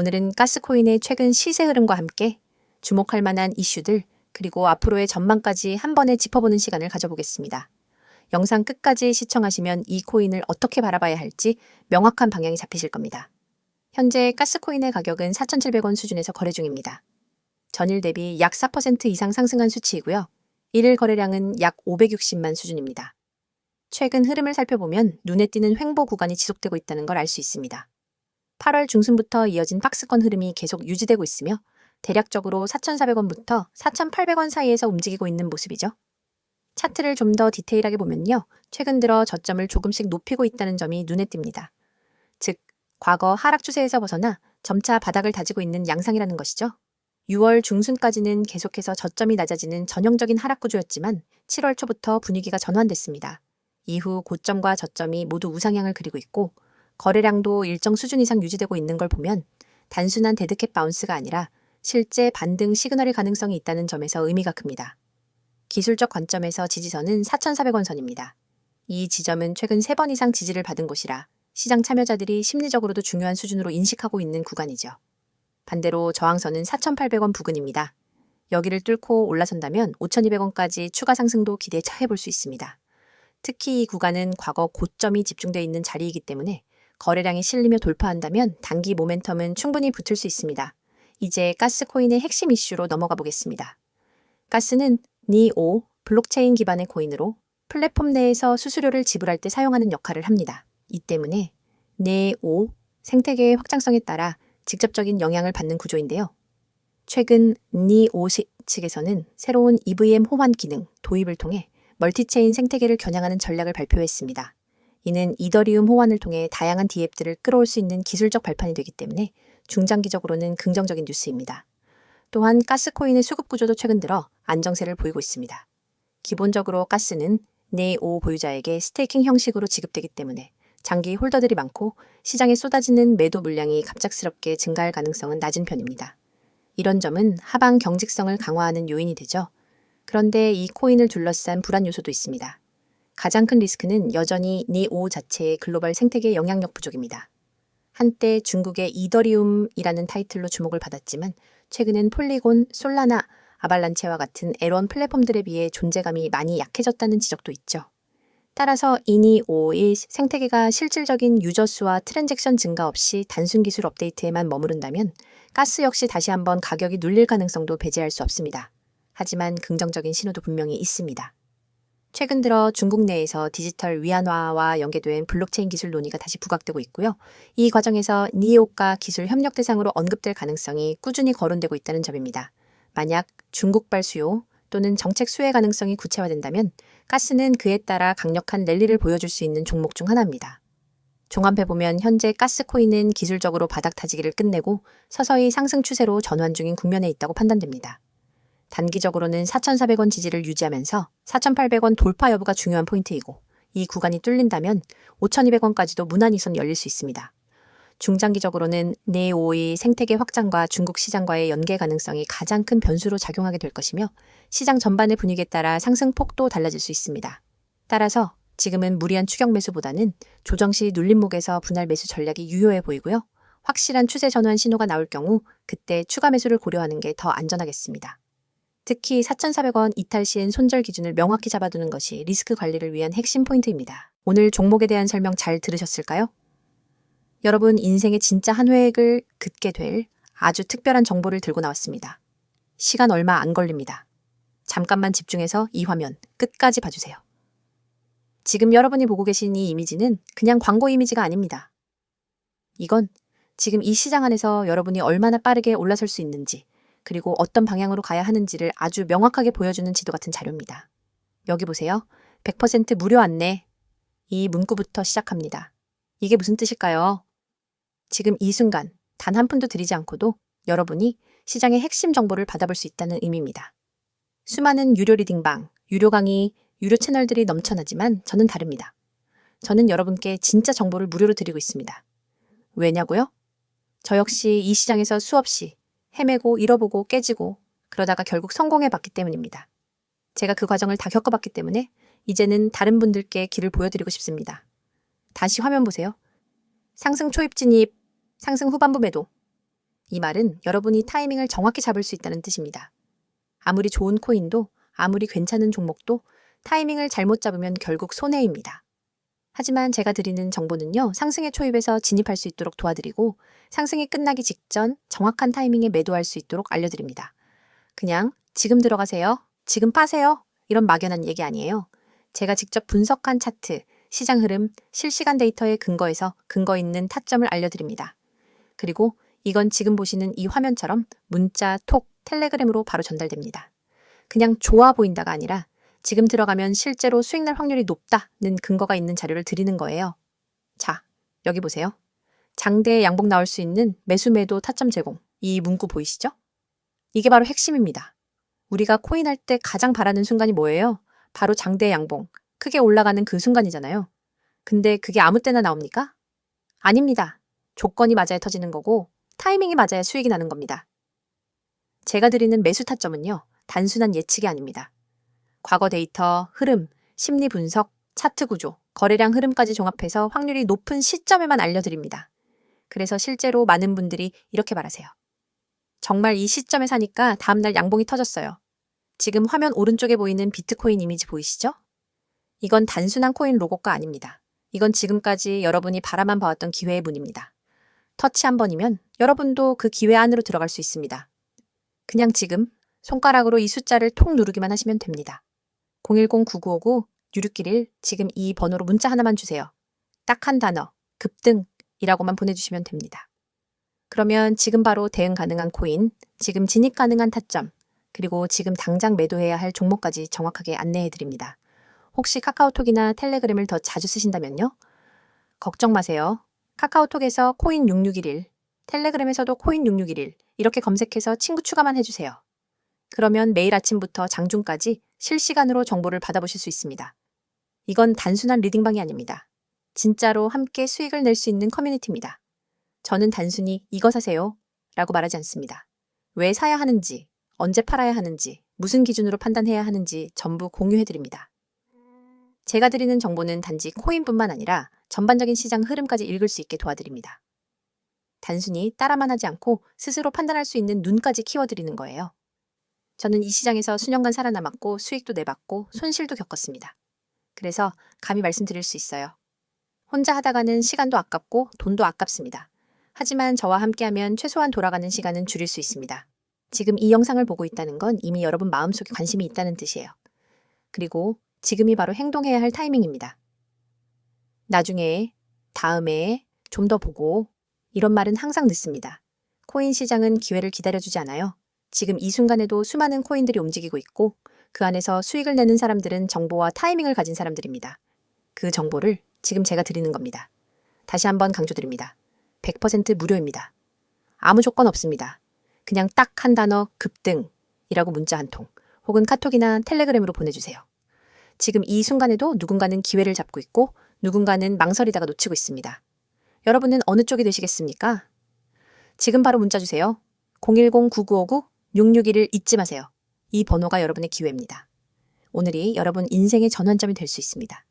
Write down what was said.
오늘은 가스코인의 최근 시세 흐름과 함께 주목할 만한 이슈들 그리고 앞으로의 전망까지 한 번에 짚어보는 시간을 가져보겠습니다. 영상 끝까지 시청하시면 이 코인을 어떻게 바라봐야 할지 명확한 방향이 잡히실 겁니다. 현재 가스코인의 가격은 4,700원 수준에서 거래 중입니다. 전일 대비 약 4% 이상 상승한 수치이고요. 일일 거래량은 약 560만 수준입니다. 최근 흐름을 살펴보면 눈에 띄는 횡보 구간이 지속되고 있다는 걸 알 수 있습니다. 8월 중순부터 이어진 박스권 흐름이 계속 유지되고 있으며 대략적으로 4,400원부터 4,800원 사이에서 움직이고 있는 모습이죠. 차트를 좀 더 디테일하게 보면요. 최근 들어 저점을 조금씩 높이고 있다는 점이 눈에 띕니다. 즉, 과거 하락 추세에서 벗어나 점차 바닥을 다지고 있는 양상이라는 것이죠. 6월 중순까지는 계속해서 저점이 낮아지는 전형적인 하락 구조였지만 7월 초부터 분위기가 전환됐습니다. 이후 고점과 저점이 모두 우상향을 그리고 있고 거래량도 일정 수준 이상 유지되고 있는 걸 보면 단순한 데드캣 바운스가 아니라 실제 반등 시그널의 가능성이 있다는 점에서 의미가 큽니다. 기술적 관점에서 지지선은 4,400원 선입니다. 이 지점은 최근 3번 이상 지지를 받은 곳이라 시장 참여자들이 심리적으로도 중요한 수준으로 인식하고 있는 구간이죠. 반대로 저항선은 4,800원 부근입니다. 여기를 뚫고 올라선다면 5,200원까지 추가 상승도 기대해 해볼 수 있습니다. 특히 이 구간은 과거 고점이 집중되어 있는 자리이기 때문에 거래량이 실리며 돌파한다면 단기 모멘텀은 충분히 붙을 수 있습니다. 이제 가스코인의 핵심 이슈로 넘어가 보겠습니다. 가스는 니오 블록체인 기반의 코인으로 플랫폼 내에서 수수료를 지불할 때 사용하는 역할을 합니다. 이 때문에 네오 생태계의 확장성에 따라 직접적인 영향을 받는 구조인데요. 최근 니오 측에서는 새로운 EVM 호환 기능 도입을 통해 멀티체인 생태계를 겨냥하는 전략을 발표했습니다. 이는 이더리움 호환을 통해 다양한 디앱들을 끌어올 수 있는 기술적 발판이 되기 때문에 중장기적으로는 긍정적인 뉴스입니다. 또한 가스코인의 수급 구조도 최근 들어 안정세를 보이고 있습니다. 기본적으로 가스는 네오 보유자에게 스테이킹 형식으로 지급되기 때문에 장기 홀더들이 많고 시장에 쏟아지는 매도 물량이 갑작스럽게 증가할 가능성은 낮은 편입니다. 이런 점은 하방 경직성을 강화하는 요인이 되죠. 그런데 이 코인을 둘러싼 불안 요소도 있습니다. 가장 큰 리스크는 여전히 니오 자체의 글로벌 생태계 영향력 부족입니다. 한때 중국의 이더리움이라는 타이틀로 주목을 받았지만 최근엔 폴리곤, 솔라나, 아발란체와 같은 에론 플랫폼들에 비해 존재감이 많이 약해졌다는 지적도 있죠. 따라서 이니오의 생태계가 실질적인 유저 수와 트랜잭션 증가 없이 단순 기술 업데이트에만 머무른다면 가스 역시 다시 한번 가격이 눌릴 가능성도 배제할 수 없습니다. 하지만 긍정적인 신호도 분명히 있습니다. 최근 들어 중국 내에서 디지털 위안화와 연계된 블록체인 기술 논의가 다시 부각되고 있고요. 이 과정에서 니오가 기술 협력 대상으로 언급될 가능성이 꾸준히 거론되고 있다는 점입니다. 만약 중국발 수요 또는 정책 수혜 가능성이 구체화된다면 가스는 그에 따라 강력한 랠리를 보여줄 수 있는 종목 중 하나입니다. 종합해보면 현재 가스코인은 기술적으로 바닥 타지기를 끝내고 서서히 상승 추세로 전환 중인 국면에 있다고 판단됩니다. 단기적으로는 4,400원 지지를 유지하면서 4,800원 돌파 여부가 중요한 포인트이고 이 구간이 뚫린다면 5,200원까지도 무난히 선 열릴 수 있습니다. 중장기적으로는 네오의 생태계 확장과 중국 시장과의 연계 가능성이 가장 큰 변수로 작용하게 될 것이며 시장 전반의 분위기에 따라 상승폭도 달라질 수 있습니다. 따라서 지금은 무리한 추격 매수보다는 조정 시 눌림목에서 분할 매수 전략이 유효해 보이고요. 확실한 추세 전환 신호가 나올 경우 그때 추가 매수를 고려하는 게 더 안전하겠습니다. 특히 4,400원 이탈 시엔 손절 기준을 명확히 잡아두는 것이 리스크 관리를 위한 핵심 포인트입니다. 오늘 종목에 대한 설명 잘 들으셨을까요? 여러분 인생의 진짜 한 획을 긋게 될 아주 특별한 정보를 들고 나왔습니다. 시간 얼마 안 걸립니다. 잠깐만 집중해서 이 화면 끝까지 봐주세요. 지금 여러분이 보고 계신 이 이미지는 그냥 광고 이미지가 아닙니다. 이건 지금 이 시장 안에서 여러분이 얼마나 빠르게 올라설 수 있는지, 그리고 어떤 방향으로 가야 하는지를 아주 명확하게 보여주는 지도 같은 자료입니다. 여기 보세요. 100% 무료 안내. 이 문구부터 시작합니다. 이게 무슨 뜻일까요? 지금 이 순간 단 한 푼도 들이지 않고도 여러분이 시장의 핵심 정보를 받아볼 수 있다는 의미입니다. 수많은 유료 리딩방, 유료 강의, 유료 채널들이 넘쳐나지만 저는 다릅니다. 저는 여러분께 진짜 정보를 무료로 드리고 있습니다. 왜냐고요? 저 역시 이 시장에서 수없이 헤매고 잃어보고 깨지고 그러다가 결국 성공해 봤기 때문입니다. 제가 그 과정을 다 겪어봤기 때문에 이제는 다른 분들께 길을 보여드리고 싶습니다. 다시 화면 보세요. 상승 초입 진입, 상승 후반부 매도. 이 말은 여러분이 타이밍을 정확히 잡을 수 있다는 뜻입니다. 아무리 좋은 코인도 아무리 괜찮은 종목도 타이밍을 잘못 잡으면 결국 손해입니다. 하지만 제가 드리는 정보는요, 상승의 초입에서 진입할 수 있도록 도와드리고 상승이 끝나기 직전 정확한 타이밍에 매도할 수 있도록 알려드립니다. 그냥 지금 들어가세요. 지금 빠세요. 이런 막연한 얘기 아니에요. 제가 직접 분석한 차트, 시장 흐름, 실시간 데이터에 근거해서 근거 있는 타점을 알려드립니다. 그리고 이건 지금 보시는 이 화면처럼 문자, 톡, 텔레그램으로 바로 전달됩니다. 그냥 좋아 보인다가 아니라 지금 들어가면 실제로 수익 날 확률이 높다는 근거가 있는 자료를 드리는 거예요. 자, 여기 보세요. 장대에 양봉 나올 수 있는 매수 매도 타점 제공. 이 문구 보이시죠? 이게 바로 핵심입니다. 우리가 코인 할 때 가장 바라는 순간이 뭐예요? 바로 장대 양봉. 크게 올라가는 그 순간이잖아요. 근데 그게 아무 때나 나옵니까? 아닙니다. 조건이 맞아야 터지는 거고 타이밍이 맞아야 수익이 나는 겁니다. 제가 드리는 매수 타점은요. 단순한 예측이 아닙니다. 과거 데이터, 흐름, 심리 분석, 차트 구조, 거래량 흐름까지 종합해서 확률이 높은 시점에만 알려드립니다. 그래서 실제로 많은 분들이 이렇게 말하세요. 정말 이 시점에 사니까 다음날 양봉이 터졌어요. 지금 화면 오른쪽에 보이는 비트코인 이미지 보이시죠? 이건 단순한 코인 로고가 아닙니다. 이건 지금까지 여러분이 바라만 봐왔던 기회의 문입니다. 터치 한 번이면 여러분도 그 기회 안으로 들어갈 수 있습니다. 그냥 지금 손가락으로 이 숫자를 톡 누르기만 하시면 됩니다. 010-9959-6691 지금 이 번호로 문자 하나만 주세요. 딱 한 단어, 급등이라고만 보내주시면 됩니다. 그러면 지금 바로 대응 가능한 코인, 지금 진입 가능한 타점, 그리고 지금 당장 매도해야 할 종목까지 정확하게 안내해 드립니다. 혹시 카카오톡이나 텔레그램을 더 자주 쓰신다면요? 걱정 마세요. 카카오톡에서 코인 6611, 텔레그램에서도 코인 6611 이렇게 검색해서 친구 추가만 해주세요. 그러면 매일 아침부터 장중까지 실시간으로 정보를 받아보실 수 있습니다. 이건 단순한 리딩방이 아닙니다. 진짜로 함께 수익을 낼 수 있는 커뮤니티입니다. 저는 단순히 이거 사세요 라고 말하지 않습니다. 왜 사야 하는지, 언제 팔아야 하는지, 무슨 기준으로 판단해야 하는지 전부 공유해드립니다. 제가 드리는 정보는 단지 코인뿐만 아니라 전반적인 시장 흐름까지 읽을 수 있게 도와드립니다. 단순히 따라만 하지 않고 스스로 판단할 수 있는 눈까지 키워드리는 거예요. 저는 이 시장에서 수년간 살아남았고 수익도 내봤고 손실도 겪었습니다. 그래서 감히 말씀드릴 수 있어요. 혼자 하다가는 시간도 아깝고 돈도 아깝습니다. 하지만 저와 함께하면 최소한 돌아가는 시간은 줄일 수 있습니다. 지금 이 영상을 보고 있다는 건 이미 여러분 마음속에 관심이 있다는 뜻이에요. 그리고 지금이 바로 행동해야 할 타이밍입니다. 나중에, 다음에, 좀 더 보고, 이런 말은 항상 늦습니다. 코인 시장은 기회를 기다려주지 않아요. 지금 이 순간에도 수많은 코인들이 움직이고 있고, 그 안에서 수익을 내는 사람들은 정보와 타이밍을 가진 사람들입니다. 그 정보를 지금 제가 드리는 겁니다. 다시 한번 강조드립니다. 100% 무료입니다. 아무 조건 없습니다. 그냥 딱 한 단어 급등이라고 문자 한 통, 혹은 카톡이나 텔레그램으로 보내주세요. 지금 이 순간에도 누군가는 기회를 잡고 있고 누군가는 망설이다가 놓치고 있습니다. 여러분은 어느 쪽이 되시겠습니까? 지금 바로 문자 주세요. 010-9959-6621을 잊지 마세요. 이 번호가 여러분의 기회입니다. 오늘이 여러분 인생의 전환점이 될 수 있습니다.